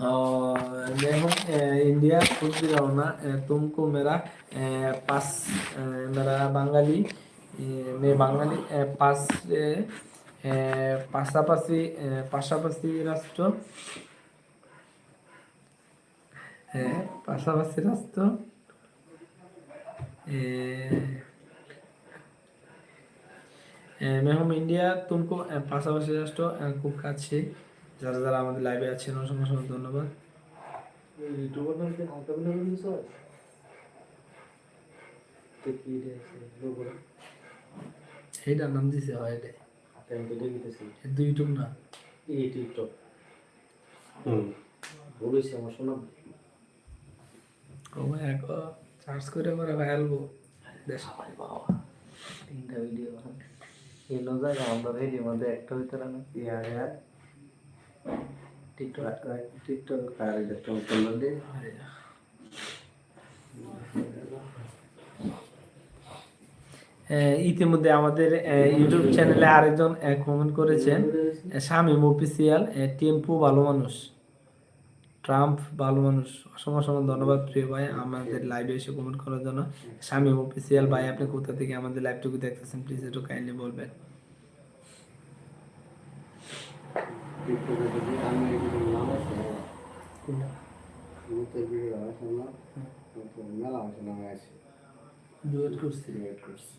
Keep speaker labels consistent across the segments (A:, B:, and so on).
A: और मैं हूँ अ, इंडिया खुद भी रहूँ ना अ, तुमको मेरा अ, पास अ, मेरा बंगाली अ, मैं বাঙালি अ, পাশ এ, এ, পাশাপাশি এ, পাশাপাশি রাষ্ট্র হ্যাঁ পাশাপাশি রাষ্ট্র এ, এ, मैं हूँ इंडिया तुमको अ, পাশাপাশি রাষ্ট্র अ, খুব কাছে যারা যারা আমাদের লাইভে আছেন অসংখ্য অসংখ্য ধন্যবাদ।
B: ইউটিউবার নামতে হালকা বিনা দিস তো কি রে লোগো
A: সেইটার নাম দিছে হয় এটা?
B: আমি তো দেখিতেছি
A: দুই ইউটিউব না?
B: এই টিকটক হুম। বলেছি আমার শোনা
A: ও এক সার্চ করে করে ভাইরালবো দেশ।
B: বাবা তিনটা ভিডিও জায়গা আমরা মধ্যে একটা হইতে না। টিকটক
C: টিকটক আর একটা করলে
A: ইতিমধ্যে আমাদের ইউটিউব চ্যানেলে আরেকজন কমেন্ট করেছেন শামীম অফিসিয়াল টেম্পু ভালো মানুষ। ট্রাম্প ভালো মানুষ। অসংখ্য অসংখ্য ধন্যবাদ প্রিয় ভাই আমাদের লাইভে এসে কমেন্ট করার জন্য। শামীম অফিসিয়াল ভাই আপনি কোথা থেকে আমাদের লাইভটুকু দেখতেছেন? প্লিজ একটু কাইন্ডলি বলবেন
C: টিকটকে যদি আমি এগুলো নাম আছে মুখের ভিডিও আছে না তো মেলা আছে নামে আছে
A: ডুয়েট করছি
C: ক্রিয়েট করছি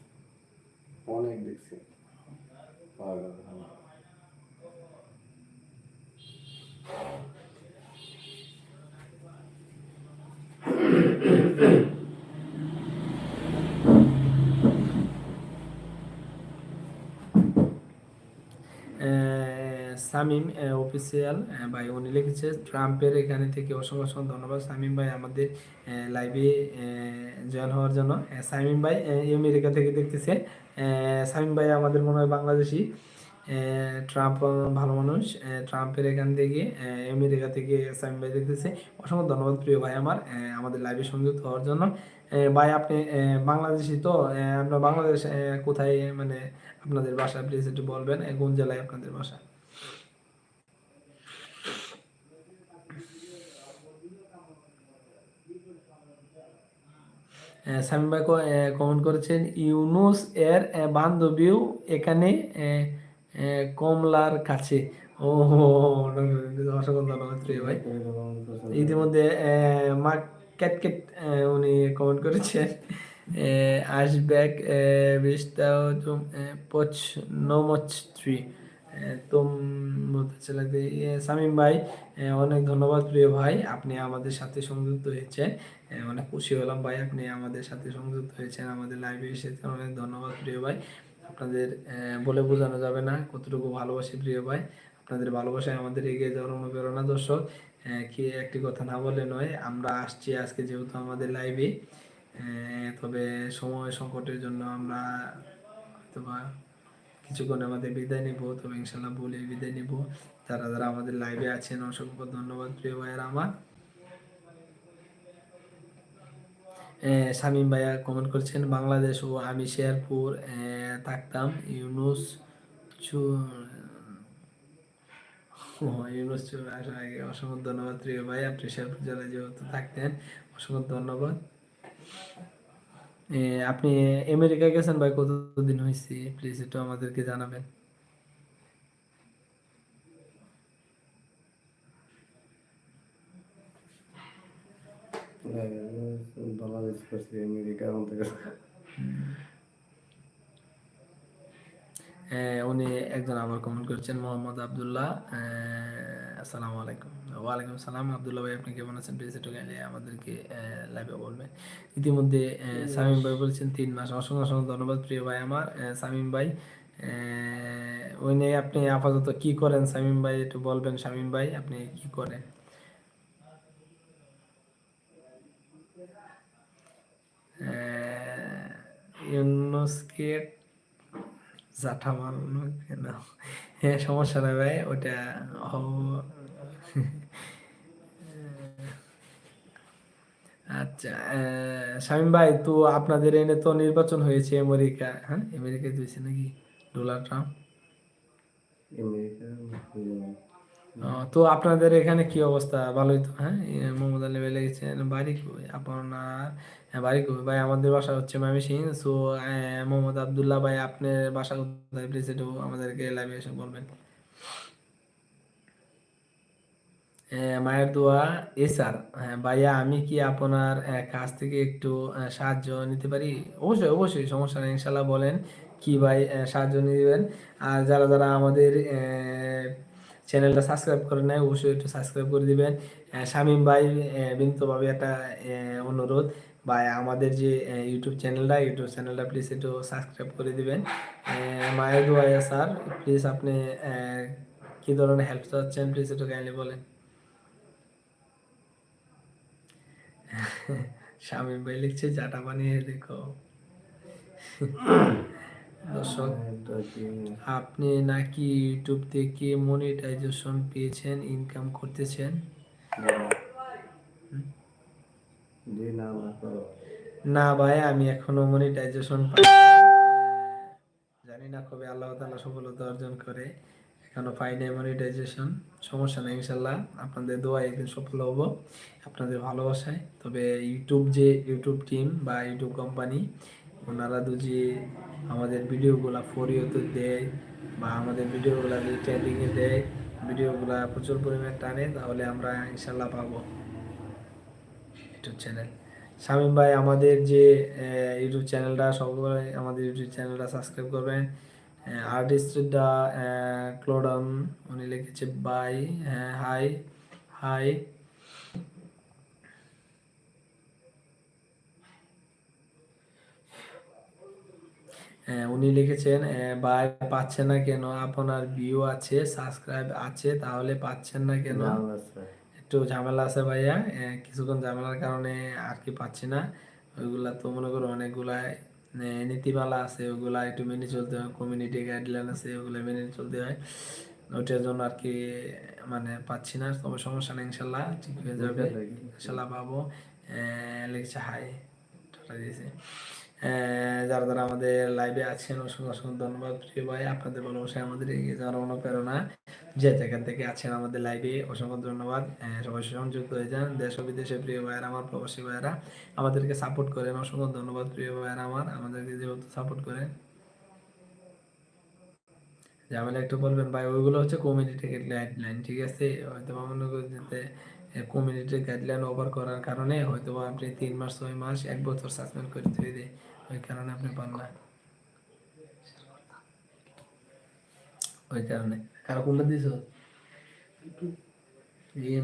C: অনেক দেখছি পাওয়া গেল ভালো
A: আহ, সামিম অফিসিয়াল ভাই, উনি লিখেছে, ট্রাম্পের এখানে থেকে অসংখ্য অসংখ্য ধন্যবাদ। সামিম ভাই আমাদের লাইভে জয়েন হওয়ার জন্য। সামিম ভাই আমেরিকা থেকে দেখতেছে সামিম ভাই আমাদের মনে হয় বাংলাদেশি। ট্রাম্প ভালো মানুষ। ট্রাম্পের এখান থেকে আমেরিকা থেকে সামিম ভাই দেখতেছে। অসংখ্য ধন্যবাদ প্রিয় ভাই আমার আমাদের লাইভে সংযুক্ত হওয়ার জন্য। ভাই, আপনি বাংলাদেশি তো আপনার বাংলাদেশ কোথায় মানে আপনাদের বাসা প্লিজ একটু বলবেন কোন জেলায় আপনাদের বাসা? সামিম ভাই কমেন্ট করেছেন, ইউনুস এর বান্ধবীও এখানে কমলার কাছে। ও ভাই। ইতিমধ্যে মা উনি কমেন্ট করেছেন তুম পচ নমচ থ্রি তুম সামিম ভাই অনেক ধন্যবাদ প্রিয় ভাই, আপনি আমাদের সাথে সংযুক্ত হয়েছেন। অনেক খুশি হলাম। ভাই, আপনি আমাদের সাথে সংযুক্ত হয়েছেন, আমাদের লাইভে এসেছেন। অনেক ধন্যবাদ প্রিয় ভাই। আপনাদের বলে বোঝানো যাবে না কতটুকু ভালোবাসি প্রিয় ভাই। আপনাদের ভালোবাসায় আমাদের এগিয়ে যাওয়ার অনুপ্রেরণা দর্শক কি একটি কথা না বলে নয়, আমরা আসছি আজকে যেহেতু আমাদের লাইভে তবে সময় সংকটের জন্য আমরা হয়তোবা কিছুক্ষণ আমাদের বিদায় নিব, তবে ইনশাল্লাহ বলে বিদায় নিব। যারা যারা আমাদের লাইভে আছেন, অসংখ্য ধন্যবাদ প্রিয় ভাইয়ের আমার। শামীম ভাইয়া কমেন্ট করেছেন, বাংলাদেশ ও আমি শেয়ারপুর থাকতাম, ইউনুস ইউনুস চু আসার আগে অসংখ্য ধন্যবাদ প্রিয় ভাই, আপনি শেরপুর জেলায় যেহেতু থাকতেন, অসংখ্য ধন্যবাদ। আপনি আমেরিকা গেছেন ভাই, কতদিন হয়েছে প্লিজ একটু আমাদেরকে জানাবেন।
C: বাংলাদেশ করছি আমেরিকা ওখান থেকে
A: উনি একজন আবার কমেন্ট করেছেন মোহাম্মদ আবদুল্লাহ। আসসালামু আলাইকুম। ওয়ালাইকুম সালাম আবদুল্লাহ ভাই আপনি কেমন আছেন? প্লিজ একটু গেলে আমাদেরকে লাইভে বলবেন। ইতিমধ্যে এ, শামীম ভাই বলছেন তিন মাস। অসংখ্য অসংখ্য ধন্যবাদ প্রিয় ভাই আমার। এ, শামীম ভাই ওই নিয়ে আপনি আপাতত কি করেন? সামিম ভাই একটু বলবেন শামীম ভাই আপনি কি করেন? ইউনুসকে জাঠা কেন? হ্যাঁ সমস্যা ভাই, ওটা আচ্ছা শামীম ভাই, তো আপনাদের এনে তো নির্বাচন হয়েছে আমেরিকা হ্যাঁ? আমেরিকায় হয়েছে নাকি ডোনাল্ড ট্রাম্প?
C: আমেরিকা
A: তো আপনাদের এখানে কি অবস্থা? ভালোই তো হ্যাঁ? মোহাম্মদ আলী ভাই লিখেছেন বাড়ি কই? আপনার? হ্যাঁ, বাড়ি কই? ভাই আমাদের বাসা হচ্ছে ময়মনসিংহ। সো মোহাম্মদ আব্দুল্লাহ ভাই আপনার বাসা কোথায়? প্লিজ একটু আমাদেরকে লাইভে এসে বলবেন। মায়ের দোয়া এ স্যার ভাইয়া আমি কি আপনার কাছ থেকে একটু সাহায্য নিতে পারি? অবশ্যই অবশ্যই সমস্যা নেই ইনশাল্লাহ বলেন। কি ভাই সাহায্য নেবেন? আর যারা যারা আমাদের চ্যানেলটা সাবস্ক্রাইব করে নেয়, অবশ্যই একটু সাবস্ক্রাইব করে দিবেন। শামীম ভাই বিনীতভাবে একটা অনুরোধ, ভাই, আমাদের যে ইউটিউব চ্যানেলটা ইউটিউব চ্যানেলটা প্লিজ একটু সাবস্ক্রাইব করে দিবেন। মায়ের দোয়া স্যার প্লিজ আপনি কি ধরনের হেল্প চাচ্ছেন প্লিজ একটু কাইন্ডলি বলেন। শামীম ভাই লিখছে, জাটা বানিয়ে দেখো দর্শক আপনি নাকি ইউটিউব থেকে মনিটাইজেশন পেয়েছেন ইনকাম করতেছেন?
B: না।
A: ভাই আমি এখনও মনিটাইজেশন পাই জানি না কবে আল্লাহ তাআলা সফলতা অর্জন করে এখনও পাই নাই মনিটাইজেশন সমস্যা নেই ইনশাল্লাহ আপনাদের দোয়া একদিন সফল হব আপনাদের ভালোবাসায়। তবে ইউটিউব যে ইউটিউব টিম বা ইউটিউব কোম্পানি ওনারা দু যে আমাদের ভিডিওগুলা ফরিয়তে দেয় বা আমাদের ভিডিওগুলা যদি ট্রেন্ডিংয়ে দেয়, ভিডিওগুলা প্রচুর পরিমাণে টানে, তাহলে আমরা ইনশাল্লাহ পাবো। ইউটিউব চ্যানেল শামীম ভাই, আমাদের যে ইউটিউব চ্যানেলটা সবাই আমাদের ইউটিউব চ্যানেলটা সাবস্ক্রাইব করবেন। আর্টিস্ট দা ক্লোডন উনি লিখেছে বাই হাই হাই উনি লিখেছেন বাই পাচ্ছে না কেন? আপনার ভিউ আছে সাবস্ক্রাইব আছে তাহলে পাচ্ছেন না কেন? একটু ঝামেলা আছে ভাইয়া। কিছুক্ষণ ঝামেলার কারণে আর কি পাচ্ছি না। ওইগুলা তো মনে করো অনেকগুলা নীতিমালা আছে ওগুলা একটু মেনে চলতে হয়। কমিউনিটি গাইডলাইন আছে ওগুলো মেনে চলতে হয়। ওইটার জন্য আর কি মানে পাচ্ছি না। তবে সমস্যা নেই ইনশাল্লাহ। ঠিক হয়ে যাবে। ইনশাল্লাহ পাবো। লিখছে হাই টাটা দিয়েছে। যারা যারা আমাদের লাইভে আছেন, অসংখ্য অসংখ্য ধন্যবাদ। প্রিয় ভাই, আপনাদের ভালোবাসায় আমাদের এগিয়ে যাওয়ার অনুপ্রেরণা যে যেখান থেকে আছেন আমাদের লাইভে অসংখ্য ধন্যবাদ। সবাই সংযুক্ত হয়ে যান। দেশ ও বিদেশে প্রিয় আমার, প্রবাসী ভাইয়েরা, আমাদেরকে সাপোর্ট করেন। অসংখ্য ধন্যবাদ প্রিয় ভাইয়েরা আমার। আমাদেরকে যেহেতু সাপোর্ট করেন। ঝামেলা একটু বলবেন ভাই, ওইগুলো হচ্ছে কমিউনিটি গাইডলাইন ঠিক আছে? হয়তো মনে করি যাতে কমিউনিটি গাইডলাইন ওভার করার কারণে হয়তো আপনি তিন মাস ছয় মাস এক বছর সাসপেন্ড করে দিয়ে দেয়। ওই কারণে আপনি পান না। ওই কারণে। কারও কোনটা দিছ? এই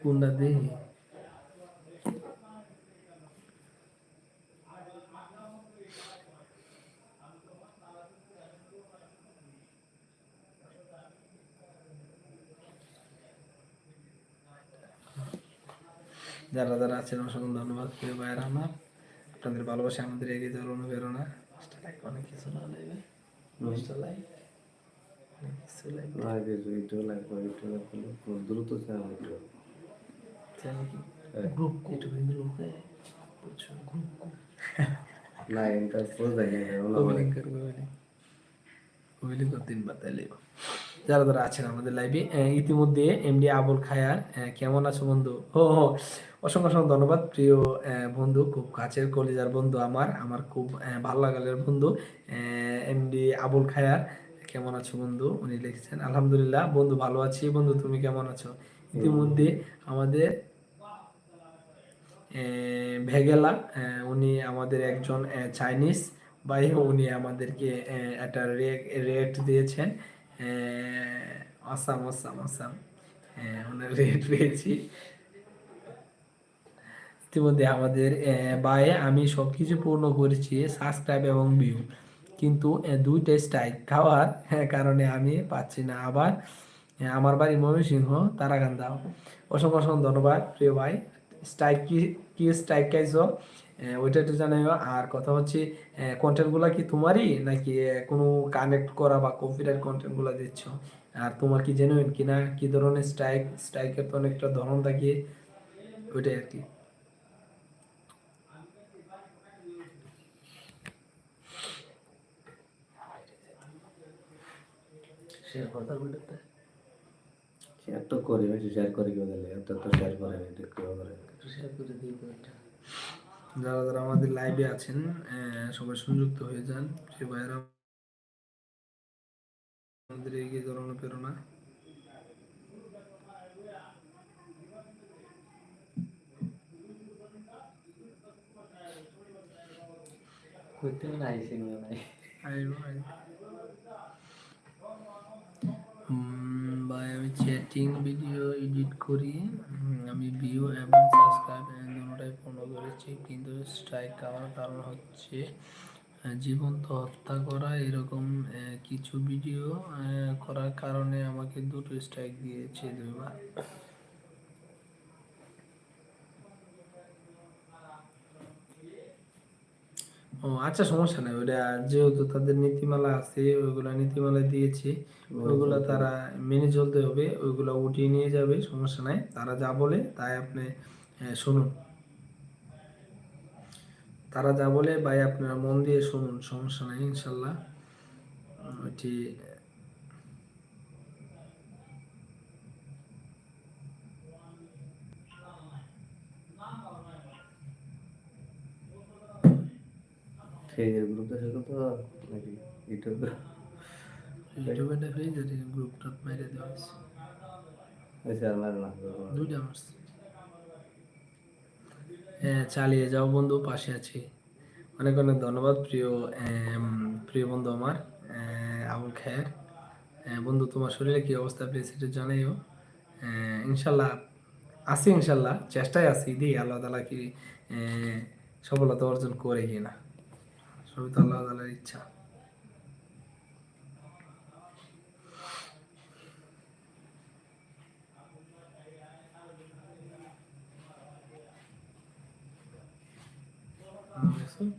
A: কোনটা দিই? যারা যারা আছেন অসংখ্য ধন্যবাদ। প্রিয় ভাইয়েরা আমার আপনাদের ভালোবাসা আমাদের এগিয়ে যাওয়ার অনুপ্রেরণা। অনেক কিছু না লাগবে
B: দ্রুত না
A: যারা যারা আছেন আমাদের লাইভে ইতিমধ্যে এমডি আবুল খায়ার কেমন আছো বন্ধু? ও ও অসংখ্য অসংখ্য ধন্যবাদ প্রিয় বন্ধু খুব কাছের কলিজার বন্ধু আমার আমার খুব ভালো লাগালের বন্ধু এমডি আবুল খায়ার কেমন আছো বন্ধু? উনি লিখেছেন আলহামদুলিল্লাহ বন্ধু ভালো আছি বন্ধু তুমি কেমন আছো? ইতিমধ্যে আমাদের ভেগেলা উনি আমাদের একজন চাইনিজ ভাই উনি আমাদেরকে একটা রেট দিয়েছেন আসাম আসাম আসাম আহ, ওনার রেট পেয়েছি। ইতিমধ্যে আমাদের বায়ে আমি সব কিছু পূর্ণ করেছি সাবস্ক্রাইব এবং ভিউ কিন্তু আহ, দুইটা স্ট্রাইক খাওয়ার কারণে আমি পাচ্ছি না। আবার আমার বাড়ি ময়মনসিংহ তারাকান্দা। অসংখ্য অসংখ্য ধন্যবাদ প্রিয় ভাই। স্ট্রাইক কি কি স্ট্রাইক খাইছো? ওইটা একটু জানাইও। আর কথা হচ্ছে কন্টেন্টগুলো কি তোমারই? নাকি কোনো কানেক্ট করা বা কপিরাইট কন্টেন্টগুলো দিচ্ছ? আর তোমার কি জেনুইন কিনা? কি ধরনের স্ট্রাইক স্ট্রাইকের তো অনেকটা ধরন থাকে। ওইটাই আর কি।
B: সে কথা বলতে
C: শেয়ার তো করি বেশি শেয়ার করি কেউ দিলে? এত তো শেয়ার করে দেখতে করে?
B: একটু শেয়ার করে দিই কয়েকটা
A: যারা যারা আমাদের লাইভে আছেন সবাই সংযুক্ত হয়ে যান। সে ভাইয়েরা আমাদের এগিয়ে যাওয়ার অনুপ্রেরণা
B: করতে নাই সিনেমা নাই।
A: আইবো, আইবো। আমি চ্যাটিং ভিডিও এডিট করি আমি ভিউ এবং সাবস্ক্রাইব দুটাই ফলো করেছি, কিন্তু স্ট্রাইক খাওয়ার কারণ হচ্ছে জীবন্ত হত্যা করা এরকম কিছু ভিডিও করার কারণে আমাকে দুটো স্ট্রাইক দিয়েছে দুইবার। ও আচ্ছা সমস্যা নাই। ওটা যেহেতু তাদের নীতিমালা আছে ওইগুলা নীতিমালা দিয়েছে ওইগুলা তারা মেনে চলতে হবে ওইগুলা উঠিয়ে নিয়ে যাবে সমস্যা নাই। তারা যা বলে তাই আপনি শুনুন। তারা যা বলে ভাই আপনারা মন দিয়ে শুনুন সমস্যা নাই ইনশাল্লাহ। ওইটি
C: ফেজের গ্রুপে সেটা তো নাকি ইউটিউবে
A: ইউটিউবে ফেসবুক গ্রুপটা মেরে দেওয়া হয়েছে।
C: বেশি আর মারে না।
A: দুইটা মারছে হ্যাঁ চালিয়ে যাও বন্ধু পাশে আছি। অনেক অনেক ধন্যবাদ প্রিয় প্রিয় বন্ধু আমার আবুল খায়ের বন্ধু তোমার শরীরে কি অবস্থা পেয়েছে সেটা জানাইও। ইনশাল্লাহ আছি ইনশাল্লাহ চেষ্টায় আছি দিই আল্লাহ তালা কি সফলতা অর্জন করে কিনা। সবই তো আল্লাহ তালার ইচ্ছা।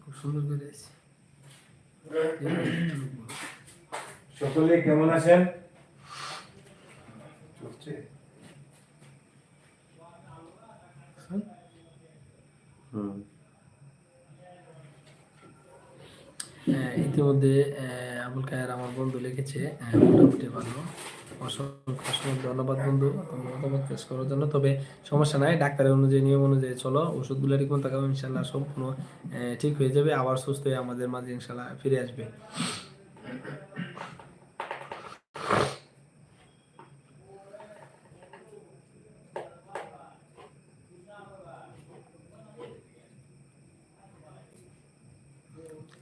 A: খুব সুন্দর করে
D: সকলে কেমন আছেন? চলছে?
C: হুম।
A: ইতিমধ্যে আবুল কায়ের আমার বন্ধু লিখেছে মোটামুটি ভালো। অসংখ্য অসংখ্য ধন্যবাদ বন্ধু। মতামত পেশ করার জন্য। তবে সমস্যা নাই, ডাক্তারের অনুযায়ী, নিয়ম অনুযায়ী চলো। ওষুধগুলো ঠিক থাকবে ইনশাল্লাহ সম্পূর্ণ ঠিক হয়ে যাবে। আবার সুস্থ হয়ে আমাদের মাঝে ইনশাল্লাহ ফিরে আসবে।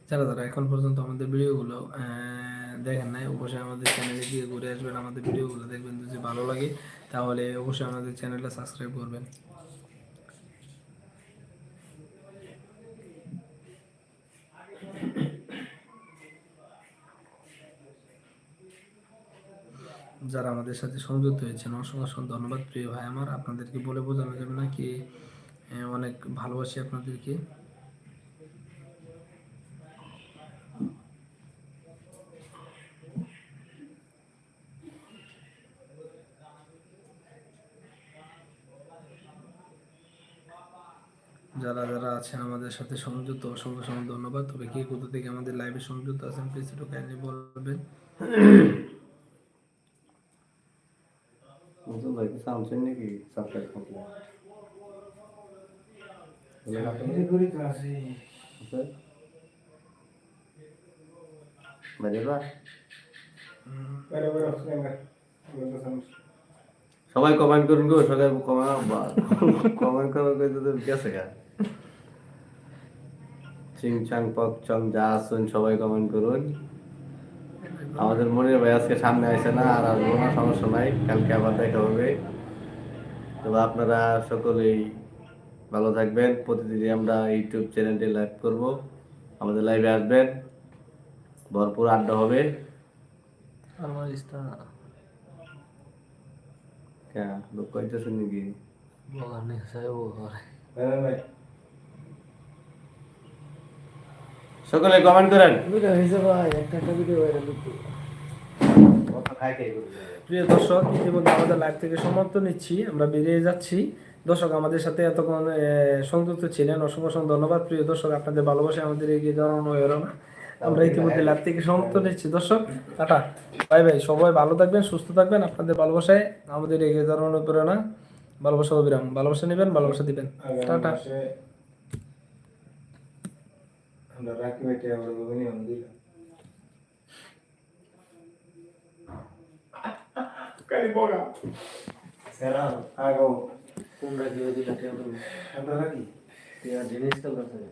A: যারা যারা এখন পর্যন্ত আমাদের ভিডিওগুলো দেখেন নাই, অবশ্যই আমাদের চ্যানেলে গিয়ে ঘুরে আসবেন, আমাদের ভিডিওগুলো দেখবেন যদি ভালো লাগে, তাহলে অবশ্যই আমাদের চ্যানেলটা সাবস্ক্রাইব করবেন। যারা আমাদের সাথে সংযুক্ত হয়েছেন, অসংখ্য অসংখ্য ধন্যবাদ। প্রিয় ভাই আমার, আপনাদেরকে বলে বোঝানো যাবে না কি অনেক ভালোবাসি আপনাদেরকে। যারা যারা আছেন আমাদের সাথে সংযুক্ত অসংখ্য অসংখ্য ধন্যবাদ। তবে কে কোথা থেকে আমাদের লাইভে সংযুক্ত আছেন প্লিজ একটু কাইন্ডলি বলবেন।
D: সামনে
C: সবাই কমেন্ট করুন গো সবাই কমেন্ট কমেন্ট করো গেছে গা। চিং চাং পক চং যা আসুন সবাই কমেন্ট করুন। আমাদের মনির ভাই আজকে সামনে আসে না আর আসব না সমস্যা নাই কালকে আবার দেখা হবে। তবে আপনারা সকলেই ভালো থাকবেন প্রতিদিনই আমরা ইউটিউব চ্যানেলটি লাইভ করব। আমাদের লাইভে আসবেন ভরপুর আড্ডা হবে।
B: আমার ইস্তা
C: হ্যাঁ লোক কইতেছেন নাকি?
D: ভাই।
C: সকলে কমেন্ট করেন।
A: প্রিয় দর্শক ইতিমধ্যে আমাদের লাইভ থেকে সমর্থন নিচ্ছি আমরা বেরিয়ে যাচ্ছি। দর্শক আমাদের সাথে এতক্ষণ সংযুক্ত ছিলেন। অসংখ্য অসংখ্য ধন্যবাদ। প্রিয় দর্শক আপনাদের ভালোবাসে আমাদের এগিয়ে জানানো হয়ে না। আমরা ইতিমধ্যে লাইভ থেকে সমর্থন নিচ্ছি। দর্শক টাটা। বাই বাই সবাই ভালো থাকবেন সুস্থ থাকবেন। আপনাদের ভালোবাসায় আমাদের এগিয়ে জানানো প্রেরণা ভালোবাসা অবিরাম। ভালোবাসা নেবেন ভালোবাসা দিবেন। টাটা।
D: அந்த ராக்கெட் அவ்வளோ உடனே வந்துடும்
B: కానీ పోగా సరే ఆగవు
D: కుండ్రకి వదిలేటప్పుడు
B: అందరికి దినేష్ కలుగుతుంది